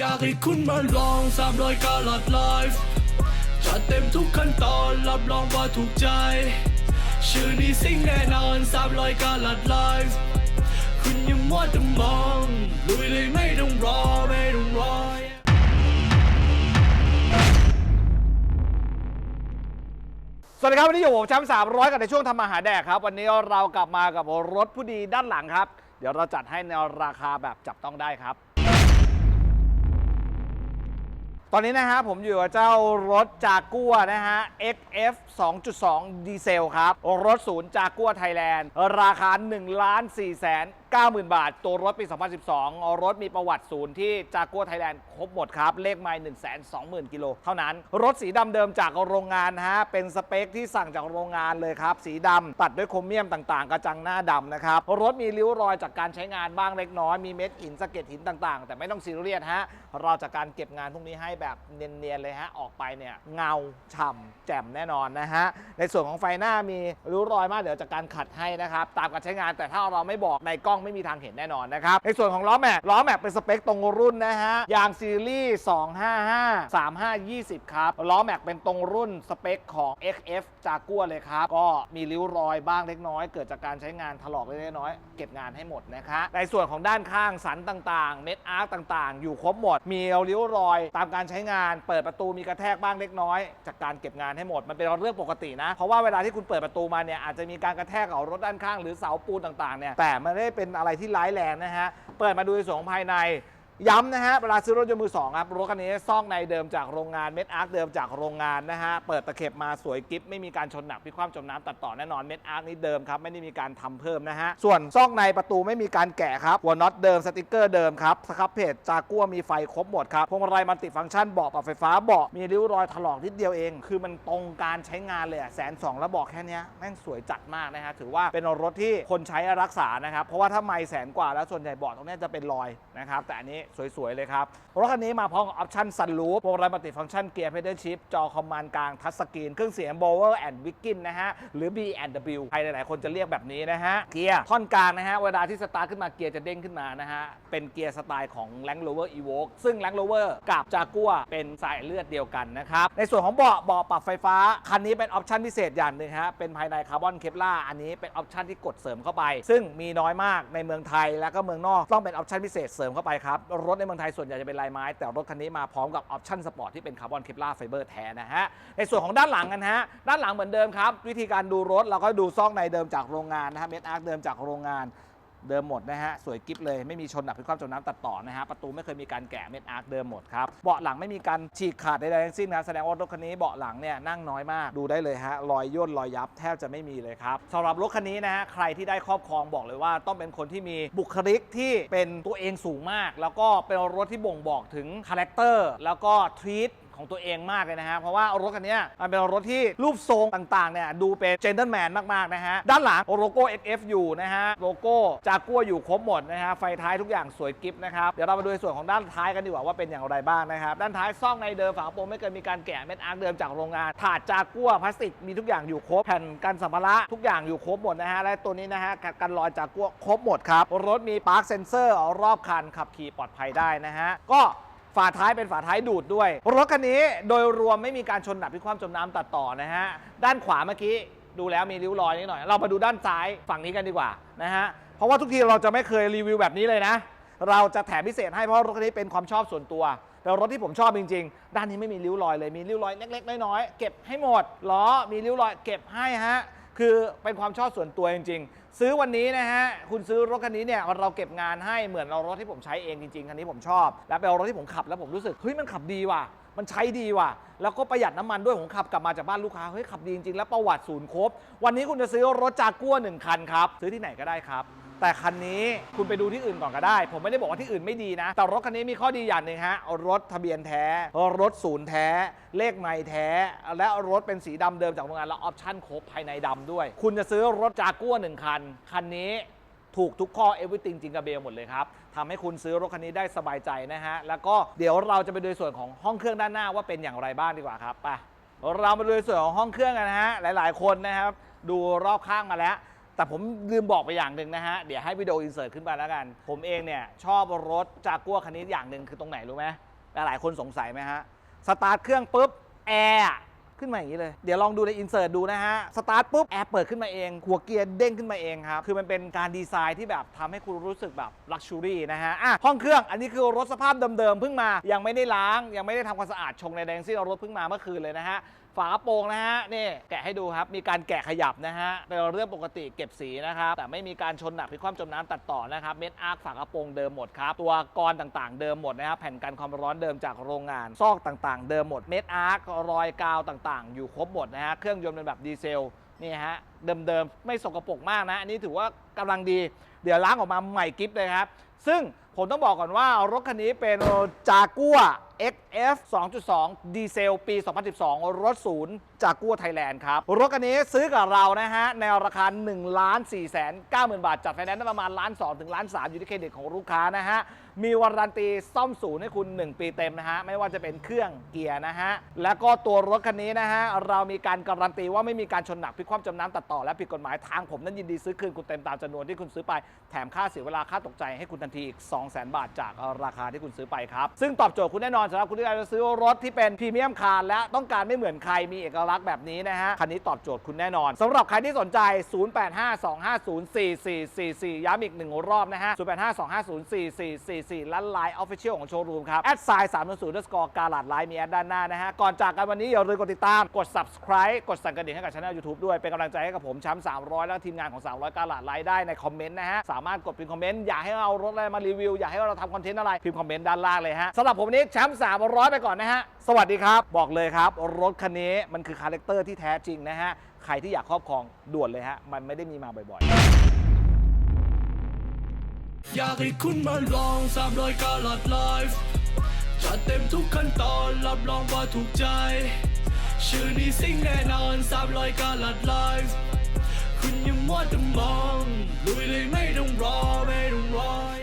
อยากให้คุณมาลองสามรอยกาลัดไลฟ์จัดเต็มทุกขั้นตอนรับรองว่าถูกใจ ชื่อนี้สิ่งแน่นอนสามรอยกาลัดไลฟ์คุณอยังมัวแต่มองลุยเลยไม่ต้องรอไม่ต้องรอสวัสดีครับวันนี้อยู่กับผมแชมป์สามร้อยกันในช่วงทำมาหาแดกครับ วันนี้เรากลับมากับรถผู้ดีด้านหลังครับ เดี๋ยวเราจัดให้ในราคาแบบจับต้องได้ครับ ตอนนี้นะฮะผมอยู่กับเจ้ารถจากัวนะฮะ XF 2.2 ดีเซลครับ รถศูนย์จากกัวไทยแลนด์ ราคา1ล้าน4แสน 90,000 บาท ตัวรถปี 2012 รถมีประวัติศูนย์ที่จากัวไทยแลนด์ครบหมดครับ เลขไมล์1 2 0 0 0 0 กิโลเท่านั้น รถสีดำเดิมจากโรงงานฮะ เป็นสเปคที่สั่งจากโรงงานเลยครับ สีดำตัดด้วยโครเมียมต่างๆ กระจังหน้าดำนะครับ รถมีริ้วรอยจากการใช้งานบ้างเล็กน้อย มีเม็ดหินสะเก็ดหินต่างๆ แต่ไม่ต้องซีเรียสฮะ เราจากการเก็บงานพวกนี้ให้แบบเนียนๆเลยฮะ ออกไปเนี่ยเงาฉ่ำแจ่มแน่นอนนะฮะ ในส่วนของไฟหน้ามีริ้วรอยมากเดี๋ยวจากการขัดให้นะครับ ตามการใช้งานแต่ถ้าเราไม่บอกในกล้องไม่มีทางเห็นแน่นอนนะครับในส่วนของล้อแม็กล้อแม็กเป็นสเปคตรงรุ่นนะฮะยางซีรีส์ 255 3520 ครับล้อแม็กเป็นตรงรุ่นสเปคของ XF จากกัวเลยครับ ก็มีริ้วรอยบ้างเล็กน้อย เกิดจากการใช้งานถลอกเล็กน้อย เก็บงานให้หมดนะคะในส่วนของด้านข้างสันต่างๆ เม็ดอาร์คต่างๆ อยู่ครบหมด มีริ้วรอย ตามการใช้งาน เปิดประตูมีกระแทกบ้างเล็กน้อย จากการเก็บงานให้หมด มันเป็นเรื่องปกตินะ เพราะว่าเวลาที่คุณเปิดประตูมาเนี่ยอาจจะมีการกระแทกกับรถด้านข้างหรือเสาปูนต่างๆเนี่ยแต่ไม่ได้เป็นอะไรที่ร้ายแรงนะฮะ เปิดมาดูในส่วนของภายใน ย้ำนะฮะเวลาซื้อรถยนต์มือสองครับรถคันนี้ซ่องในเดิมจากโรงงานเม็ดอาร์คเดิมจากโรงงานนะฮะเปิดตะเข็บมาสวยกิฟไม่มีการชนหนักพิความจมน้ำตัดต่อแน่นอนเม็ดอาร์คนี้เดิมครับไม่ได้มีการทำเพิ่มนะฮะส่วนซ่องในประตูไม่มีการแกะครับหัวน็อตเดิมสติกเกอร์เดิมครับสครับเพจจากัวมีไฟครบหมดครับพวงมาลัยมัลติฟังก์ชันเบาะปรับไฟฟ้าเบาะมีริ้วรอยถลอกนิดเดียวเอง คือมันตรงการใช้งานเลยแสนสองแล้วบอกแค่นี้แม่งสวยจัดมากนะฮะถือว่าเป็นรถที่คนใช้รักษานะครับเพราะว่าถ้าไม่แสนกว่าแล้วส่วนใหญ่เบาะตรงนี้จะเป็นรอยนะครับแต่อันนี้สวย ๆ เลยครับ รถคันนี้มาพร้อมกับออปชั่นซันรูฟโปรแกรมมัลติฟังก์ชันเกียร์เพด a ชิพจอคอมมานด์กลางทัชสกรีน เครื่องเสียง Bower and w i g i n นะฮะ หรือ B&W ใครหลาย ๆ คนจะเรียกแบบนี้นะฮะ เกียร์ท่อนกลางนะฮะ เวลาที่สตาร์ทขึ้นมาเกียร์จะเด้งขึ้นมานะฮะ เป็นเกียร์สไตล์ของ Land Rover Evoque ซึ่ง Land Rover กับจากัวเป็นสายเลือดเดียวกันนะครับในส่วนของเบาะเบาะปรับไฟฟ้าคันนี้เป็นออปชั่นพิเศษอย่างหนึ่งฮะเป็นภายในคาร์บอนเคปล่าอันนี้เป็นออปชั่นที่กดเสริมเข้าไป ซึ่งมีน้อยมากในเมืองไทยแล้วก็เมืองนอกต้องเป็นออปชั่นพิเศษเสริมเข้าไปครับรถในเมืองไทยส่วนใหญ่จะเป็นลายไม้ แต่รถคันนี้มาพร้อมกับออปชั่นสปอร์ตที่เป็นคาร์บอนเคปลาไฟเบอร์แท้นะฮะ ในส่วนของด้านหลังกันฮะ ด้านหลังเหมือนเดิมครับ วิธีการดูรถเราก็ดูซอกในเดิมจากโรงงานนะฮะเม็ดอาร์คเดิมจากโรงงาน เดิมหมดนะฮะสวยกิ๊บเลยไม่มีชนหนักพิความจมน้ำตัดต่อนะฮะประตูไม่เคยมีการแกะเม็ดอาร์คเดิมหมดครับเบาะหลังไม่มีการฉีกขาดใดๆทั้งสิ้นนะแสดงว่ารถคันนี้เบาะหลังเนี่ยนั่งน้อยมากดูได้เลยฮะรอยย่นรอยยับแทบจะไม่มีเลยครับสำหรับรถคันนี้นะฮะใครที่ได้ครอบครองบอกเลยว่า ต้องเป็นคนที่มีบุคลิกที่เป็นตัวเองสูงมาก แล้วก็เป็นรถที่บ่งบอกถึงคาแรคเตอร์แล้วก็ทรีต ของตัวเองมากเลยนะฮะ เพราะว่ารถคันนี้มันเป็นรถที่รูปทรงต่างๆเนี่ยดูเป็นเจนเ l e แมนมากๆนะฮะ ด้านหลังโลโก้ XF อยู่นะฮะ โลโก้จากัวอยู่ครบหมดนะฮะ ไฟท้ายทุกอย่างสวยกิฟนะครับ เดี๋ยวเรามาดูในส่วนของด้านท้ายกันดีกว่าว่าเป็นอย่างไรบ้างนะครับ ด้านท้ายซ่องในเดิมฝากระโปรงไม่เคยมีการแกะเม็ดอาร์คเดิมจากโรงงาน ถาดจากัวพลาสติกมีทุกอย่างอยู่ครบ แผ่นกันสัมภาระทุกอย่างอยู่ครบหมดนะฮะ และตัวนี้นะฮะกันรอยจากัวครบหมดครับ รถมีปาร์คเซนเซอร์รอบคันขับขี่ปลอดภัยได้นะฮะ ก็ ฝาท้ายเป็นฝาท้ายดูดด้วย รถคันนี้โดยรวมไม่มีการชนหนักพิความจมน้ำตัดต่อนะฮะ ด้านขวาเมื่อกี้ดูแล้วมีริ้วรอยนิดหน่อย เรามาดูด้านซ้ายฝั่งนี้กันดีกว่านะฮะ เพราะว่าทุกทีเราจะไม่เคยรีวิวแบบนี้เลยนะ เราจะแถมพิเศษให้เพราะรถคันนี้เป็นความชอบส่วนตัวเป็นรถที่ผมชอบจริงๆ ด้านนี้ไม่มีริ้วรอยเลย มีริ้วรอยเล็กๆ น้อยๆ เก็บให้หมด ล้อมีริ้วรอยเก็บให้ฮะ คือเป็นความชอบส่วนตัวจริงๆ ซื้อวันนี้นะฮะ คุณซื้อรถคันนี้เนี่ยเราเก็บงานให้เหมือนเรารถที่ผมใช้เองจริงๆ คันนี้ผมชอบ และเป็นรถที่ผมขับแล้วผมรู้สึก เฮ้ย มันขับดีว่ะ มันใช้ดีว่ะ แล้วก็ประหยัดน้ำมันด้วย ผมขับกลับมาจากบ้านลูกค้า เฮ้ย ขับดีจริงๆ แล้วประวัติศูนย์ครบ วันนี้คุณจะซื้อรถจากัวหนึ่งคันครับ ซื้อที่ไหนก็ได้ครับ แต่คันนี้คุณไปดูที่อื่นก่อนก็ได้ ผมไม่ได้บอกว่าที่อื่นไม่ดีนะ แต่รถคันนี้มีข้อดีอย่างหนึ่งฮะ รถทะเบียนแท้ รถศูนย์แท้ เลขไม่แท้ และรถเป็นสีดำเดิมจากโรงงานแล้วออปชั่นครบภายในดำด้วย คุณจะซื้อรถจากัวหนึ่งคัน คันนี้ถูกทุกข้อ everything จริงกับเบลหมดเลยครับทำให้คุณซื้อรถคันนี้ได้สบายใจนะฮะ แล้วก็เดี๋ยวเราจะไปดูส่วนของห้องเครื่องด้านหน้าว่าเป็นอย่างไรบ้างดีกว่าครับไปเรามาดูส่วนของห้องเครื่องกันนะฮะ หลาย ๆ คนนะครับ ดูรอบข้างมาแล้ว แต่ผมลืมบอกไปอย่างหนึ่งนะฮะ เดี๋ยวให้วิดีโออินเสิร์ตขึ้นไปแล้วกัน ผมเองเนี่ย ชอบรถจากัวคันนี้อย่างหนึ่งคือตรงไหนรู้ไหมหลายๆคนสงสัยไหมฮะ สตาร์ทเครื่องปุ๊บแอร์ขึ้นมาอย่างนี้เลย เดี๋ยวลองดูในอินเสิร์ตดูนะฮะ สตาร์ทปุ๊บ แอร์เปิดขึ้นมาเอง หัวเกียร์เด้งขึ้นมาเองครับ คือมันเป็นการดีไซน์ที่แบบทำให้คุณรู้สึกแบบลักชูรี่นะฮะ อะ ห้องเครื่อง อันนี้คือรถสภาพเดิมๆ เพิ่งมา ยังไม่ได้ล้าง ยังไม่ได้ทำความสะอาดชงในแดงซี่เรารถเพิ่งมาเมื่อคืนเลยนะฮะ ฝากระโปรงนะฮะนี่แกะให้ดูครับ มีการแกะขยับนะฮะเป็นเรื่องปกติเก็บสีนะครับ แต่ไม่มีการชนหนักพลิกคว่ำจมน้ำตัดต่อนะครับ เม็ดอาร์คฝากระโปรงเดิมหมดครับ ตัวกรต่างๆ เดิมหมดนะครับ แผ่นกันความร้อนเดิมจากโรงงาน ซอกต่างๆ เดิมหมด เม็ดอาร์ครอยกาวต่างๆ อยู่ครบหมดนะฮะ เครื่องยนต์เป็นแบบดีเซล นี่ฮะเดิมๆ ไม่สกปรกมากนะ อันนี้ถือว่ากำลังดี เดี๋ยวล้างออกมาใหม่กิฟเลยครับ ซึ่งผมต้องบอกก่อนว่ารถคันนี้เป็นจากัว XF 2.2 ดีเซล ปี 2012 รถศูนย์จากัวไทยแลนด์ครับ รถคันนี้ซื้อกับเรานะฮะ ในราคา1ล้าน4แสน9หมื่นบาท จัดไฟแนนซ์ได้ประมาณล้าน2ถึงล้าน3อยู่ที่เครดิตของลูกค้านะฮะ มีวารันตีซ่อมศูนย์ให้คุณ 1 ปีเต็มนะฮะ ไม่ว่าจะเป็นเครื่องเกียร์นะฮะ แล้วก็ตัวรถคันนี้นะฮะ เรามีการการันตีว่าไม่มีการชนหนักพลิกคว่ำจมน้ำตัดต่อและผิดกฎหมายทางผมนั้นยินดีซื้อคืนคุณเต็มตามจำนวนที่คุณซื้อไป แถมค่าเสียเวลาค่าตกใจให้คุณทันทีอีก 200,000 บาทจากราคาที่คุณซื้อไปครับ ซึ่งตอบโจทย์คุณแน่นอนสำหรับคุณที่อยากจะซื้อรถที่เป็นพรีเมียมคาร์และต้องการไม่เหมือนใครมีเอกลักษณ์แบบนี้นะฮะคันนี้ตอบโจทย์คุณแน่นอนสำหรับใครที่สนใจ 0852504444 ย้ำอีกหนึ่งรอบนะฮะ0852504444และไลน์ออฟฟิเชียลของโชว์รูมครับแอดไซน์3 0 0สกอร์การลัดไลน์มีแอดด้านหน้านะฮะก่อนจากกันวันนี้อย่าลืมกดติดตามกด subscribe กดสั่นกระดิ่งให้กับช่อง YouTube ด้วยเป็นกำลังใจให้กับผมช้ำ300 และทีมงานของ 300การลัดไลน์ได้ในคอมเมนต์นะฮะ สามารถกดพิมพ์คอมเมนต์อยากให้เรารถอะไรมารีวิว อยากให้เราทำคอนเทนต์อะไรพิมพ์คอมเมนต์ด้านล่างเลยฮะสำหรับผมวันนี้แชมป์300 ไปก่อนนะฮะสวัสดีครับ บอกเลยครับ รถคันนี้มันคือคาแรคเตอร์ที่แท้จริงนะฮะใครที่อยากครอบครองด่วนเลยฮะมันไม่ได้มีมาบ่อยๆ อยากให้คุณมาลองสามรอยกาลัดไลฟ์จัดเต็มทุกขั้นตอนรับรองว่าถูกใจ ชื่อนี้สิ่งแน่นอนสามร้อยกาลัดไลฟ์คุณอย่ามัวแต่มองลุยเลยไม่ต้องรอไม่ต้องรอย